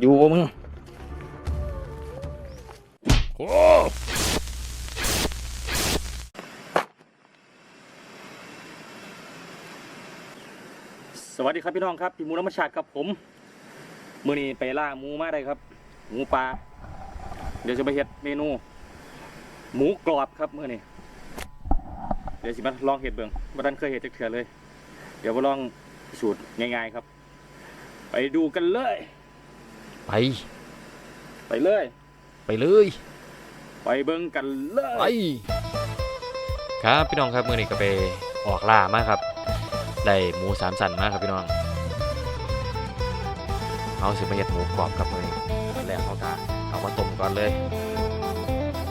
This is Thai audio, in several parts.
อยู่มึงโอ้สวัสดีครับพี่น้องครับพี่หมูน้ำมันชาติครับผมมื้อนี้ไปล่าหมูมาได้ครับ หมูปลาเดี๋ยวจะไปเฮ็ดเมนู หมูกรอบครับมื้อนี้เดี๋ยวสิมาลองเฮ็ดเบิ่งบ่ทันเคยเฮ็ดจักเทื่อเลย เดี๋ยวมาลองสูตรง่ายๆครับ ไปดูกันเลย ไป ไปเลย ไปเลย ไปเบิ่งกันเลไป ยครับพี่น้องครับมื่อนี้ก็ไปออกล่ามาครับ ได้หมูสามสันมาครับพี่น้องเอาสิมาเฮ็ดหมูกรอบครับมื่อนี้อันแรกเขากะเอามาต้มก่อนเลย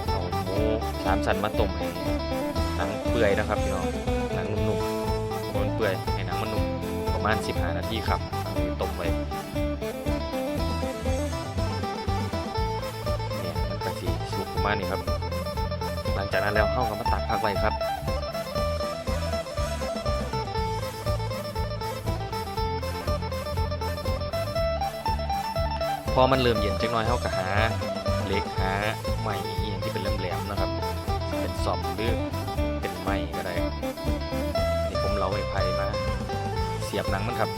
เอาหมูสามสันมาต้มให้หนังเปื่อยนะครับพี่น้องหนังนุ่มๆมันเปื่อยให้หนังมันนุ่มประมาณ 15 นาทีครับเอาไปต้มไว้ ประมาณนี้ครับ หลังจากนั้นแล้วเข้าก็มาตักผักไว้ครับพอมันเริ่มเย็นจังน้อยเข้าก็หาเล็กหาไม้อหย่างที่เป็นแหลมๆนะครับ เป็นสอบหรือเป็นไม้ก็ได้นี่ผมเราไม้ไผ่มาเสียบหนังมันครับ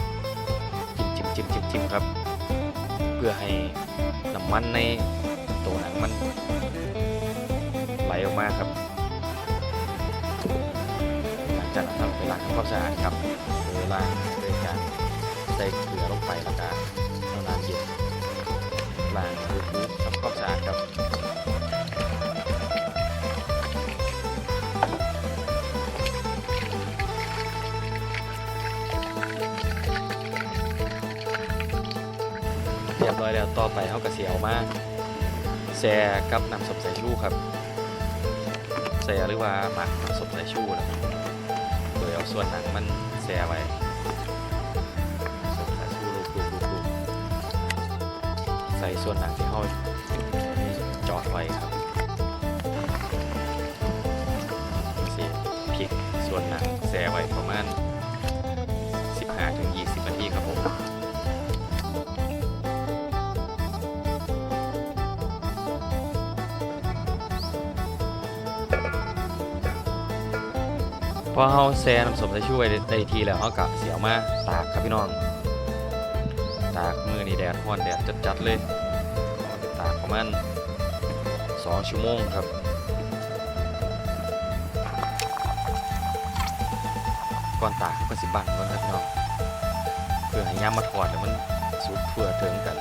จิ้มจิ้มจิ้มจิ้มจิ้มครับ เพื่อให้น้ำมันในตัวหนังมัน ออกมาครับ หลังจากนั้นไปล้างทำความสะอาดครับโดยล้างโดยการใส่เกลือลงไปแล้วก็เอาน้ำเย็นล้างดูดทำความสะอาดครับเรียบร้อยแล้วต่อไปเขากระเสียวมาแซ่กับน้ำส้มสายชูครับ แซ่หรือว่าหมักผสมสายชูนะโดยเอาส่วนหนังมันแซ่ไว้ส้มสายชูลูกลูกลูกลูกใส่ส่วนหนังที่เขาเจาะไว้ครับ พอเฮาแซ่น้ำส้มสายชูไว้ได้ทีแล้วเฮากะเสียวมาตากครับพี่น้อง ตากมือนี่แดดร้อนแดดจัดๆเลยเอาไปตากประมาณ2ชั่วโมงครับก่อนตากก็สิบั่นก่อนครับพี่น้องเพื่อให้ยามมาทอดแล้วมันสุกทั่วถึงกัน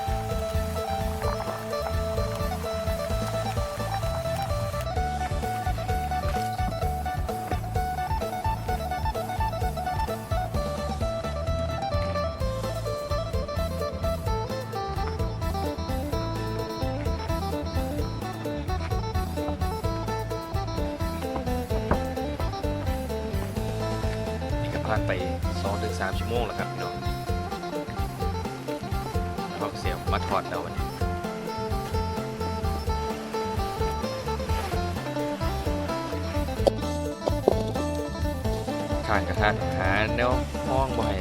ผ่านไป2ถึงชั่วโมงแล้วครับพี่น้องแล้วก็เสียบมาทอดแล้ววันนี้ข้างกระทะหาแนวห้องบ่ให้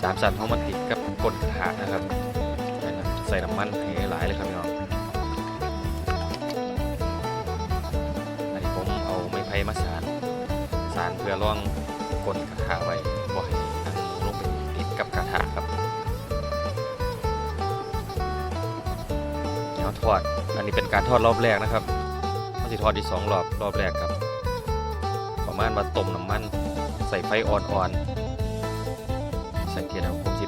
สามสันห้องมันติดกับกดกระทะนะครับ ใส่น้ำมันให้หลายเลยครับพี่น้องอันนี้ผมเอาไม้ไผ่มาสา สานเพื่อร่องกลนกระทะไว้บ่ให้หนังหมูลงไปติดกับกระทะครับเดี๋ยวทอด อันนี้เป็นการทอดรอบแรกนะครับเขาสิทอดอีกสองรอบรอบแรกครับ ประมาณว่าต้มน้ำมันใส่ไฟอ่อนๆ สังเกตเอาผมสิ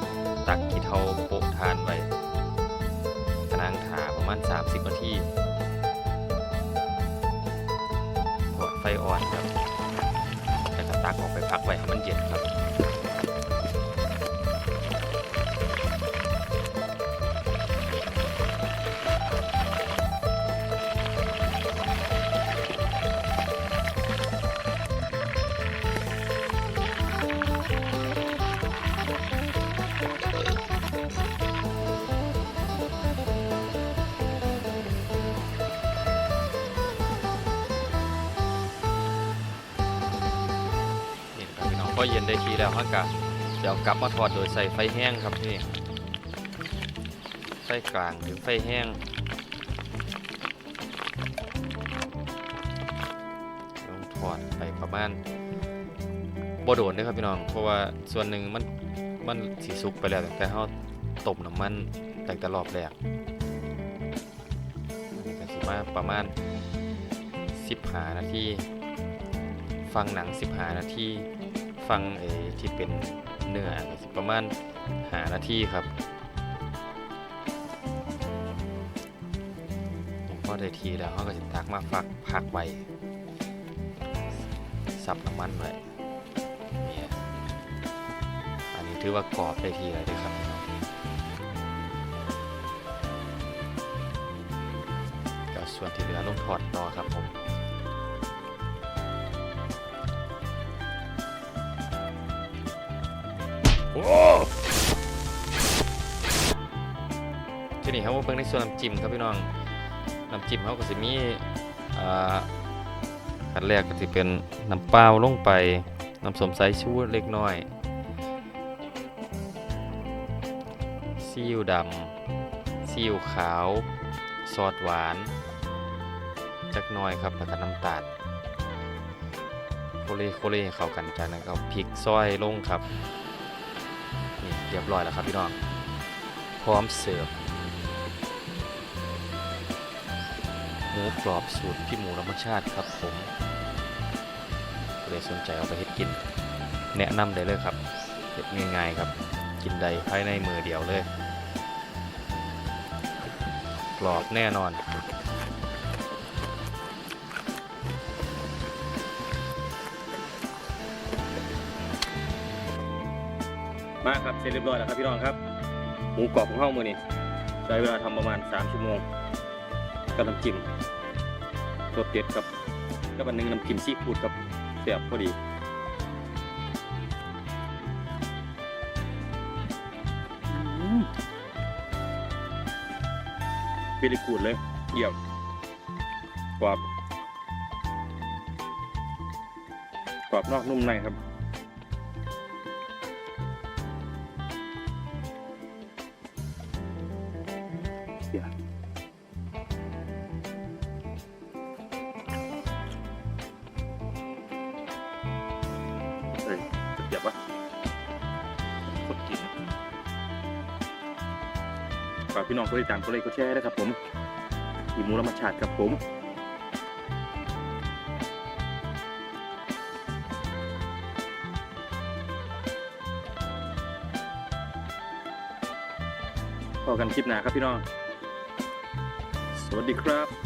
ตักขี้เทาโปะทานไว้กระนางถาประมาณ 30นาทีทอดไฟอ่อนครับ ตักออกไปพักไว้ให้มันเย็นครับ องพอเย็นได้ทีแล้วฮะกะเดี๋ยวกลับมาทอดโดยใส่ไฟแห้งครับนี่ไฟกลางถึงไฟแห้งต้องทอดไปประมาณบ่โดนด้อครับพี่น้อง เพราะว่าส่วนหนึ่งมันมันสีสุกไปแล้วแต่เราต้มน้ำมันตั้งแต่รอบแรกอันนี้ก็สิมาประมาณ15นาทีฟังหนัง15นาที ฟังเออที่เป็นเนื้อประมาณ5นาทีครับพอได้ทีแล้วเขาก็จะตักมาฟักพักไว้สับน้ำมันไว้เนี่ยอันนี้ถือว่ากรอบได้ทีแล้วด้วยครับก็ส่วนที่เหลือลงทอดต่อครับผม ทีนี้เขามาเบิ่งในส่วนน้ำจิ้มครับพี่น้องน้ำจิ้มเขาก็จะมีอ่าอันแรกก็จะเป็นน้ำเปล่าลงไปน้ำสมสายชูเล็กน้อยซีอิ๊วดำซีอิ๊วขาว ซอสหวาน จักน้อยครับแล้วก็น้ำตาลโคเลโคเลเข้ากันจากนั้นก็พริกซอยลงครับ นี่เรียบร้อยแล้วครับพี่น้อง พร้อมเสิร์ฟหมูกรอบสูตรพี่หมูธรรมชาติครับผมเลยสนใจเอาไปเฮ็ดกิน แนะนำได้เลยครับเฮ็ดง่ายๆครับ กินได้ภายในมือเดียวเลย กรอบแน่นอน มาครับเสร็จเรียบร้อยแล้วครับพี่น้องครับหมูกรอบของเฮามือนี่ใช้เวลาทำประมาณ 3 ชั่วโมงกับน้ำจิ้มรสเด็ดครับแล้ววันหนึงน้ำจิ้มซีฟู้ดครับเสียบพอดีเป็นกูดเลยเยี่ยมกรอบกรอบนอกนุ่มในครับ เปียบวะกดกินฝากพี่น้องกดติดตามกดไลค์กดแชร์นะครับผมอีหมูธรรมชาติครับผมพอกันคลิปหน้าครับพี่น้อง สวัสดีครับ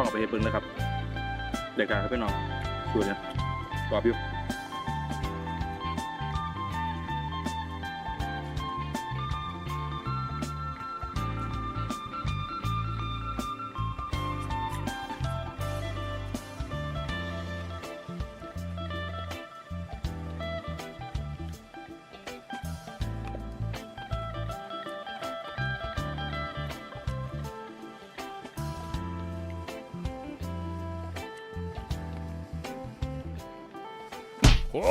น้องออกไปเห็นเบิ้งนะครับเด็กการครับพี่น้องชวนเนี่ยกรอบอยู่ โอ้